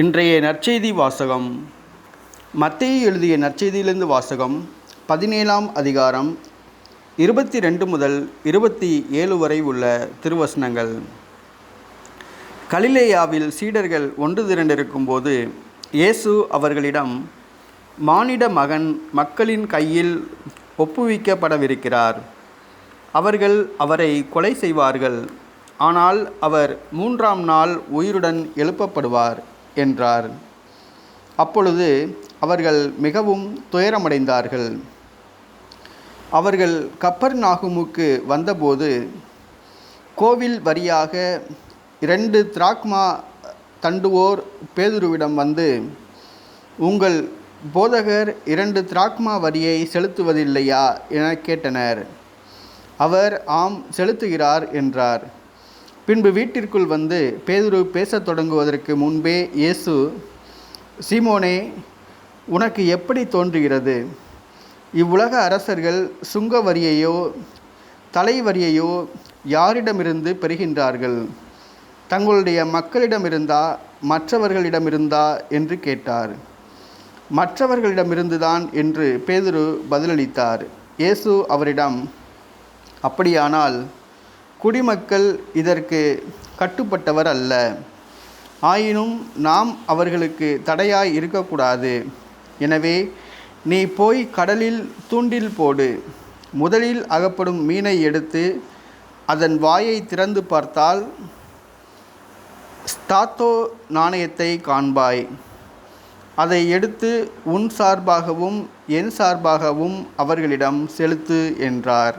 இன்றைய நற்செய்தி வாசகம். மத்திய எழுதிய நற்செய்தியிலிருந்து வாசகம் பதினேழாம் அதிகாரம் இருபத்தி ரெண்டு முதல் இருபத்தி ஏழு வரை உள்ள திருவசனங்கள். கலிலேயாவில் சீடர்கள் ஒன்று திரண்டிருக்கும்போது இயேசு அவர்களிடம் மானிட மகன் மக்களின் கையில் ஒப்புவிக்கப்படவிருக்கிறார். அவர்கள் அவரை கொலை செய்வார்கள். ஆனால் அவர் மூன்றாம் நாள் உயிருடன் எழுப்பப்படுவார். என்றார். அப்பொழுது அவர்கள் மிகவும் துயரமடைந்தார்கள். அவர்கள் கப்பர் நாகுமுக்கு வந்தபோது கோவில் வரியாக இரண்டு திராக்மா தண்டுவோர் பேதுருவிடம் வந்து உங்கள் போதகர் இரண்டு திராக்மா வரியை செலுத்துவதில்லையா? என கேட்டனர். அவர் ஆம் செலுத்துகிறார் என்றார். பின்பு வீட்டிற்குள் வந்து பேதுரு பேசத் தொடங்குவதற்கு முன்பே இயேசு சீமோனே உனக்கு எப்படி தோன்றுகிறது? இவ்வுலக அரசர்கள் சுங்க வரியையோ தலை வரியையோ யாரிடமிருந்து பெறுகின்றார்கள்? தங்களுடைய மக்களிடமிருந்தா மற்றவர்களிடமிருந்தா? என்று கேட்டார். மற்றவர்களிடமிருந்துதான் என்று பேதுரு பதிலளித்தார். இயேசு அவரிடம் அப்படியானால் குடிமக்கள் இதற்கு கட்டுப்பட்டவர் அல்ல. ஆயினும் நாம் அவர்களுக்கு தடையாய் இருக்கக்கூடாது. எனவே நீ போய் கடலில் தூண்டில் போடு. முதலில் அகப்படும் மீனை எடுத்து அதன் வாயை திறந்து பார்த்தால் ஸ்தாத்தோ நாணயத்தை காண்பாய். அதை எடுத்து உன் சார்பாகவும் என் சார்பாகவும் அவர்களிடம் செலுத்து என்றார்.